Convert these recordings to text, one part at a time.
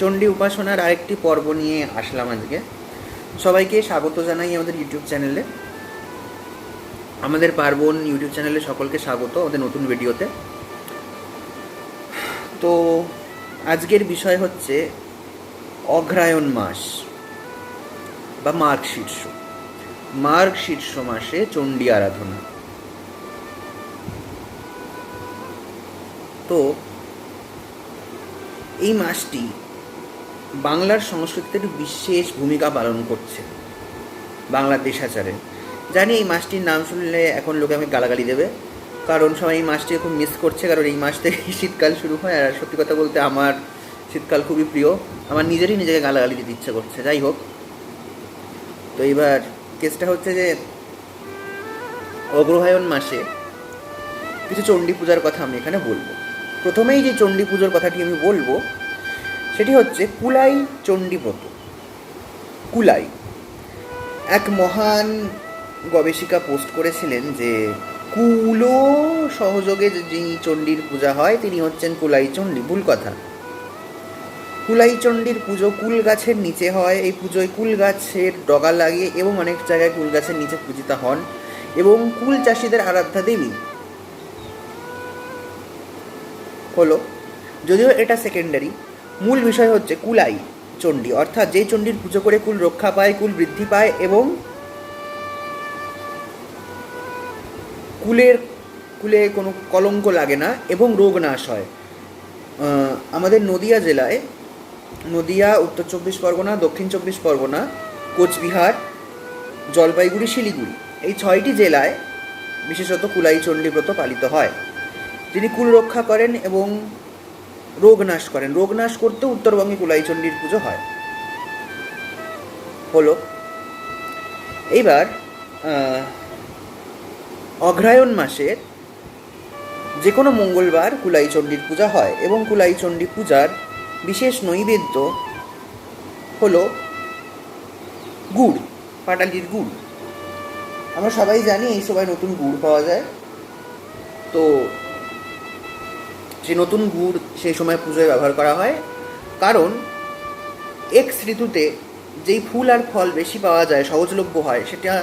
চণ্ডী উপাসনার আরেকটি পর্ব নিয়ে আসলাম আজকে। সবাইকে স্বাগত জানাই আমাদের ইউটিউব চ্যানেলে আমাদের পার্বণ ইউটিউব চ্যানেলে সকলকে স্বাগত আমাদের নতুন ভিডিওতে। তো আজকের বিষয় হচ্ছে অগ্রায়ণ মাস বা মার্গ শীর্ষ। মার্গ শীর্ষ মাসে চণ্ডী আরাধনা। তো এই মাসটি বাংলার সংস্কৃতিতে একটি বিশেষ ভূমিকা পালন করছে। বাংলার দেশাচারে। জানি এই মাসটির নাম শুনলে এখন লোকে আমি গালাগালি দেবে। কারণ সবাই এই মাসটি খুব মিস করছে, কারণ এই মাস থেকে শীতকাল শুরু হয়। আর সত্যি কথা বলতে আমার শীতকাল খুবই প্রিয়। আমার নিজেরই নিজেকে গালাগালি দিতে ইচ্ছে করছে। যাই হোক। তো এবার কেসটা হচ্ছে যে, অগ্রহায়ণ মাসে কিছু চণ্ডী পূজার কথা আমি এখানে বলব। প্রথমেই যে চণ্ডী পুজোর কথাটি আমি বলব সেটি হচ্ছে কুলাই চণ্ডী ব্রত কুলাই। এক মহান গবেষিকা পোস্ট করেছিলেন যে কুলো সহযোগে যিনি চণ্ডীর পূজা হয়, তিনি হচ্ছেন কুলাই চণ্ডী, ভুল কথা। কুলাই চণ্ডীর পুজো কুল গাছের নিচে হয়, এই পুজোয় কুল গাছের ডগা লাগে এবং অনেক জায়গায় কুল গাছের নিচে পূজিতা হন এবং কুল চাষিদের আরাধ্যা দেবী। হলো, যদিও এটা সেকেন্ডারি মূল বিষয় হচ্ছে কুলাই চণ্ডী। অর্থাৎ যেই চণ্ডীর পুজো করে কুল রক্ষা পায়, কুল বৃদ্ধি পায় এবং কুলের, কুলে কোনো কলঙ্ক লাগে না এবং রোগ নাশ হয়। আমাদের নদিয়া জেলায়, নদিয়া, উত্তর চব্বিশ পরগনা, দক্ষিণ চব্বিশ পরগনা, কোচবিহার, জলপাইগুড়ি, শিলিগুড়ি এই ছয়টি জেলায় বিশেষত কুলাই চণ্ডী ব্রত পালিত হয়। তিনি কুল রক্ষা করেন এবং রোগ নাশ করেন। রোগ নাশ করতেও উত্তরবঙ্গে কুলাই চণ্ডীর পুজো হয়। হলো। এইবার আহ, অগ্রায়ণ মাসের যে কোনো মঙ্গলবার কুলাই চণ্ডীর পূজা হয় এবং কুলাই চণ্ডী পূজার বিশেষ নৈবেদ্য হলো গুড় পাটালির গুড়। আমরা সবাই জানি এই সময় নতুন গুড় পাওয়া যায়। তো সেই নতুন গুড় সেই সময় পুজোয় ব্যবহার করা হয়। কারণ এক্স ঋতুতে যেই ফুল আর ফল বেশি পাওয়া যায়, সহজলভ্য হয়, সেটা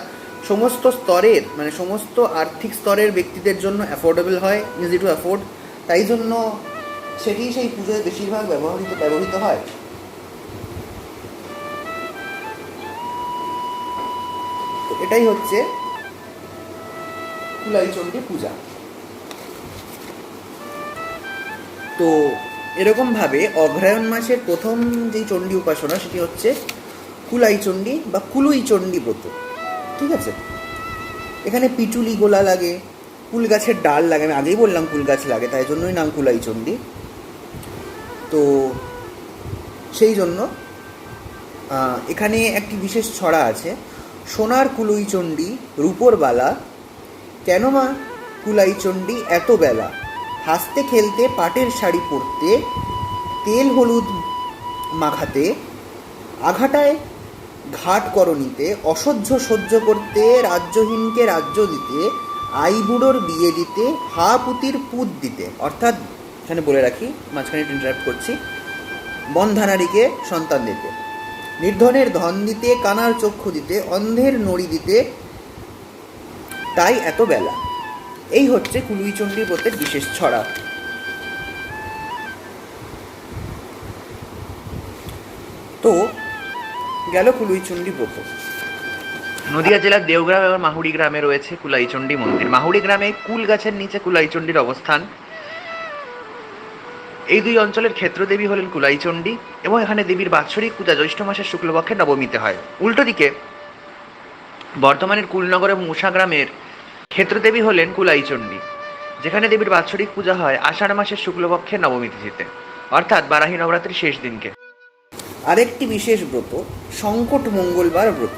সমস্ত স্তরের মানে সমস্ত আর্থিক স্তরের ব্যক্তিদের জন্য অ্যাফোর্ডেবল হয় ইজি টু অ্যাফোর্ড তাই জন্য সেটি সেই পুজোয় বেশিরভাগ ব্যবহৃত ব্যবহৃত হয়। এটাই হচ্ছে কুলাইচণ্ডী পূজা। তো এরকমভাবে অগ্রায়ণ মাসের প্রথম যেই চণ্ডী উপাসনা সেটি হচ্ছে কুলাই চণ্ডী বা কুলুই চণ্ডী ব্রত। ঠিক আছে? এখানে পিটুলি গোলা লাগে কুল গাছের ডাল লাগে। আমি আগেই বললাম কুল গাছ লাগে, তাই জন্যই নাম কুলাই চণ্ডী তো সেই জন্য এখানে একটি বিশেষ ছড়া আছে, সোনার কুলুই চণ্ডী রূপোর বালা কেন মা কুলাই চণ্ডী এত বেলা? হাসতে খেলতে, পাটের শাড়ি পরতে, তেল হলুদ মাখাতে, আঘাটায় ঘাট করণীতে, অসহ্য সহ্য করতে, রাজ্যহীনকে রাজ্য দিতে, আইবুড়োর বিয়ে দিতে, হা পুতির পুত দিতে। অর্থাৎ এখানে বলে রাখি, মাঝখানে ইন্টারাপ্ট করছি, বন্ধানারীকে সন্তান দিতে। নির্ধনের ধন দিতে, কানার চক্ষু দিতে, অন্ধের নড়ি দিতে, তাই এত বেলা। এই হচ্ছে কুলুইচণ্ডী ব্রতের বিশেষ ছড়া। তো, গেল কুলুইচণ্ডী ব্রত। নদিয়া জেলার দেওগ্রাম এবং মাহুড়ি গ্রামে রয়েছে কুলাইচণ্ডী মন্দির। মাহুড়ি গ্রামে কুল গাছের নিচে কুলাইচণ্ডীর অবস্থান। এই দুই অঞ্চলের ক্ষেত্রদেবী হলেন কুলাইচণ্ডী এবং এখানে দেবীর বাৎসরিক পূজা জ্যৈষ্ঠ মাসের শুক্লপক্ষে নবমীতে হয়। উল্টো দিকে, বর্তমানের কুলনগর এবং মুষা গ্রামের ক্ষেত্রদেবী হলেন কুলাইচণ্ডী, যেখানে দেবীর বাৎসরিক পূজা হয় আষাঢ় মাসের শুক্লপক্ষে নবমী তিথিতে অর্থাৎ বারাহী নবরাত্রির শেষ দিনকে। আরেকটি বিশেষ ব্রত, সংকট মঙ্গলবার ব্রত।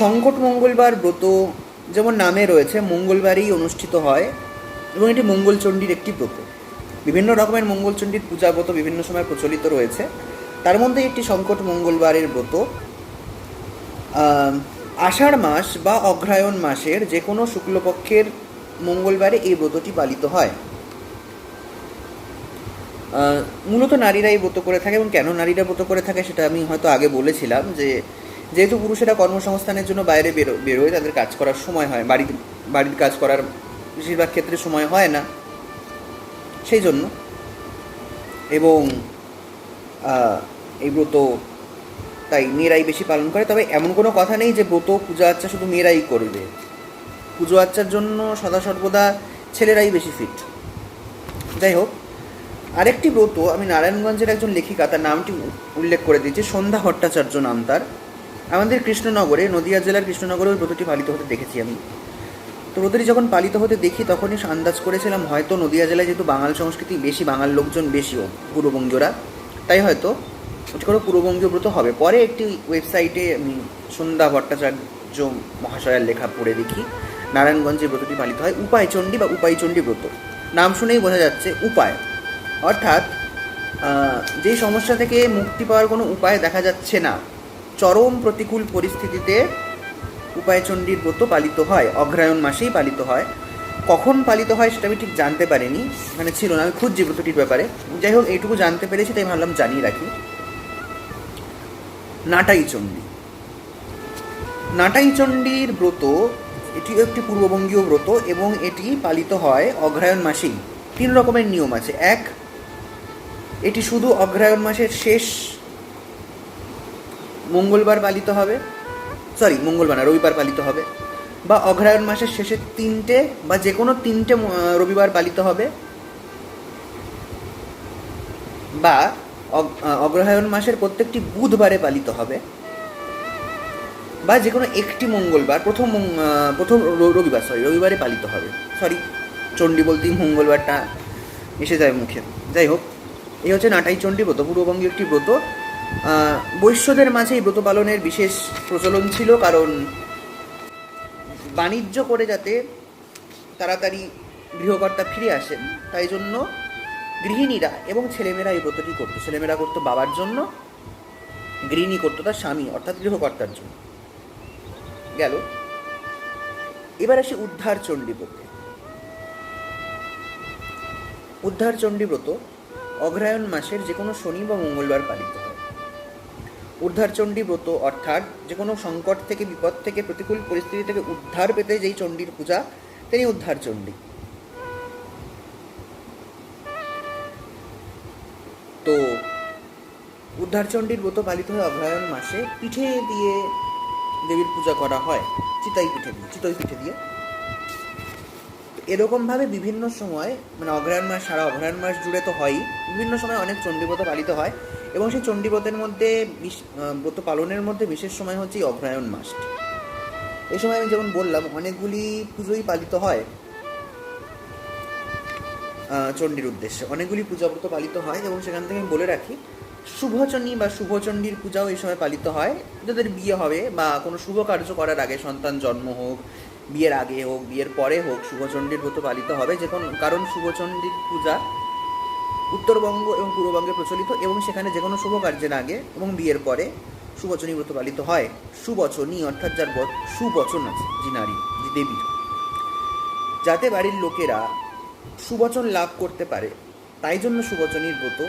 সংকট মঙ্গলবার ব্রত যেমন নামে রয়েছে, মঙ্গলবারই অনুষ্ঠিত হয় এবং এটি মঙ্গলচণ্ডীর একটি ব্রত। বিভিন্ন রকমের মঙ্গলচণ্ডীর পূজা ব্রত বিভিন্ন সময় প্রচলিত রয়েছে। তার মধ্যে একটি সংকট মঙ্গলবারের ব্রত আষাঢ় মাস বা অগ্রায়ণ মাসের যে কোনো শুক্লপক্ষের মঙ্গলবারে এই ব্রতটি পালিত হয়। মূলত নারীরাই ব্রত করে থাকে এবং কেন নারীরা ব্রত করে থাকে সেটা আমি হয়তো আগে বলেছিলাম যে যেহেতু পুরুষেরা কর্মসংস্থানের জন্য বাইরে বেরো, বেরোয়, তাদের কাজ করার সময় হয় বাড়ির বাড়ির কাজ করার বেশিরভাগ ক্ষেত্রে সময় হয় না। সেই জন্য এবং এই ব্রত তাই মেয়েরাই বেশি পালন করে। তবে এমন কোনো কথা নেই যে ব্রত, পূজা আর্চা শুধু মেয়েরাই করবে। পুজো আর্চার জন্য সদা সর্বদা ছেলেরাই বেশি ফিট যাই হোক, আরেকটি ব্রত, আমি নারায়ণগঞ্জের একজন লেখিকা, তার নামটি উল্লেখ করে দিয়েছি, সন্ধ্যা ভট্টাচার্য নাম তার। আমাদের কৃষ্ণনগরে, নদিয়া জেলার কৃষ্ণনগরে ওই ব্রতটি পালিত হতে দেখেছি আমি। তো ব্রতটি যখন পালিত হতে দেখি, তখনই আন্দাজ করেছিলাম, হয়তো নদিয়া জেলায় যেহেতু বাঙাল সংস্কৃতি, বেশি বাঙাল লোকজন, বেশিও পূর্ববঙ্গীয়রা। তাই হয়তো ওটি কোনো পূর্ববঙ্গীয় ব্রত হবে। পরে একটি ওয়েবসাইটে আমি সন্ধ্যা ভট্টাচার্য মহাশয়ের লেখা পড়ে দেখি। নারায়ণগঞ্জে ব্রতটি পালিত হয়। উপায়চণ্ডী বা উপায়চণ্ডী ব্রত। নাম শুনেই বোঝা যাচ্ছে উপায়। অর্থাৎ যেই সমস্যা থেকে মুক্তি পাওয়ার কোনো উপায় দেখা যাচ্ছে না, চরম প্রতিকূল পরিস্থিতিতে উপায়চণ্ডীর ব্রত পালিত হয়। অগ্রায়ণ মাসেই পালিত হয়। কখন পালিত হয় সেটা আমি ঠিক জানতে পারিনি। মানে ছিল না। আমি খুঁজছি ব্রতটির ব্যাপারে। যাই হোক, এইটুকু জানতে পেরেছি, তাই ভাবলাম জানিয়ে রাখি। নাটাই চণ্ডী। নাটাই চণ্ডীর ব্রত, এটিও একটি পূর্ববঙ্গীয় ব্রত এবং এটি পালিত হয় অগ্রায়ণ মাসেই। তিন রকমের নিয়ম আছে। এক, এটি শুধু অগ্রায়ণ মাসের শেষ মঙ্গলবার পালিত হবে। সরি, মঙ্গলবার না, রবিবার পালিত হবে। বা অগ্রায়ণ মাসের শেষের তিনটে বা যে কোনো তিনটে রবিবার পালিত হবে। বা অগ্রহায়ণ মাসের প্রত্যেকটি বুধবারে পালিত হবে। বা যে কোনো একটি মঙ্গলবার, প্রথম প্রথম রবিবার সরি রবিবারে পালিত হবে। সরি চণ্ডী বলতেই মঙ্গলবারটা এসে যায় মুখে। যাই হোক, এই হচ্ছে নাটাই চণ্ডী ব্রত। পূর্ববঙ্গীয় একটি ব্রত। বৈশ্যদের মাঝে এই ব্রত পালনের বিশেষ প্রচলন ছিল কারণ বাণিজ্য করে যাতে তাড়াতাড়ি গৃহকর্তা ফিরে আসেন, তাই জন্য গৃহিণীরা এবং ছেলেমেয়েরা এই ব্রতটি করতো। ছেলেমেয়েরা করতো বাবার জন্য, গৃহিণী করতো তার স্বামী, অর্থাৎ গৃহকর্তার জন্য। গেল। এবার আসি উদ্ধার চণ্ডী ব্রতে। উদ্ধার চণ্ডী ব্রত অগ্রায়ণ মাসের যে কোনো শনি বা মঙ্গলবার পালিত হয়। উদ্ধার চণ্ডী ব্রত অর্থাৎ যে কোনো সংকট থেকে, বিপদ থেকে, প্রতিকূল পরিস্থিতি থেকে উদ্ধার পেতে যেই চণ্ডীর পূজা, তিনি উদ্ধার তো উদ্ধারচণ্ডীর ব্রত পালিত হয় অগ্রহায়ণ মাসে পিঠে দিয়ে দেবীর পূজা করা হয়, চিতাই পিঠে দিয়ে, চিতই পিঠে দিয়ে। এরকমভাবে বিভিন্ন সময় মানে অগ্রহায়ণ মাস, সারা অগ্রহায়ণ মাস জুড়ে তো হয়ই, বিভিন্ন সময় অনেক চণ্ডীব্রত পালিত হয় এবং সেই চণ্ডীব্রতের মধ্যে ব্রত পালনের মধ্যে বিশেষ সময় হচ্ছে অগ্রহায়ণ মাসটি। এই সময় আমি যেমন বললাম, অনেকগুলি পুজোই পালিত হয়। চণ্ডীর উদ্দেশ্যে। অনেকগুলি পূজা ব্রত পালিত হয় এবং সেখান থেকে আমি বলে রাখি, শুভচণ্ডী বা শুভচণ্ডীর পূজাও এই সময় পালিত হয়। যাদের বিয়ে হবে বা কোনো শুভ কার্য করার আগে সন্তান জন্ম হোক, বিয়ের আগে হোক, বিয়ের পরে হোক, শুভচণ্ডীর ব্রত পালিত হবে। যে কোনো কারণ শুভচণ্ডীর পূজা উত্তরবঙ্গ এবং পূর্ববঙ্গে প্রচলিত এবং সেখানে যে কোনো শুভ কার্যের আগে এবং বিয়ের পরে সুবচনী ব্রত পালিত হয়। সুবচনী অর্থাৎ যার সুবচন আছে যে নারী যে দেবীর যাতে বাড়ির লোকেরা সুবচন লাভ করতে পারে, তাই জন্য সুবচনীর ব্রত।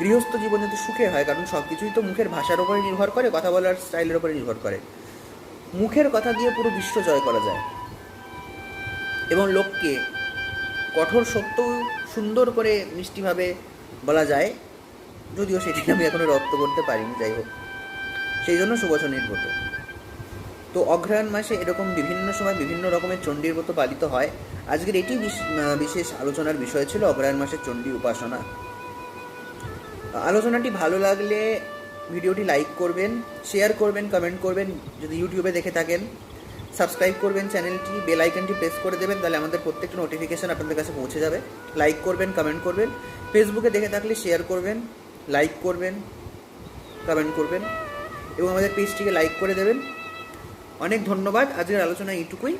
গৃহস্থ জীবন যাতে সুখে হয়, কারণ সব কিছুই তো মুখের ভাষার উপরে নির্ভর করে, কথা বলার স্টাইলের উপরে নির্ভর করে। মুখের কথা দিয়ে পুরো বিশ্ব জয় করা যায়। এবং লোককে কঠোর সত্যও সুন্দর করে মিষ্টিভাবে বলা যায়, যদিও সেটি আমি এখনও রপ্ত করতে পারিনি, যাই হোক। সেই জন্য সুবচনীর ব্রত। তো অগ্রহায়ণ মাসে এরকম বিভিন্ন সময় বিভিন্ন রকমের চণ্ডীর ব্রত পালিত হয়। আজকের এটি বিশ- বিশেষ আলোচনার বিষয় ছিল অগ্রহায়ণ মাসের চণ্ডী উপাসনা। আলোচনাটি ভালো লাগলে ভিডিওটি লাইক করবেন, শেয়ার করবেন, কমেন্ট করবেন, যদি ইউটিউবে দেখে থাকেন। সাবস্ক্রাইব করবেন চ্যানেলটি, বেল আইকনটি প্রেস করে দেবেন, তাহলে আমাদের প্রত্যেকটা নোটিফিকেশান আপনাদের কাছে পৌঁছে যাবে। লাইক করবেন, কমেন্ট করবেন, ফেসবুকে দেখে থাকলে শেয়ার করবেন, লাইক করবেন, কমেন্ট করবেন, এবং আমাদের পেজটিকে লাইক করে দেবেন। অনেক ধন্যবাদ আজকের আলোচনা এইটুকুই।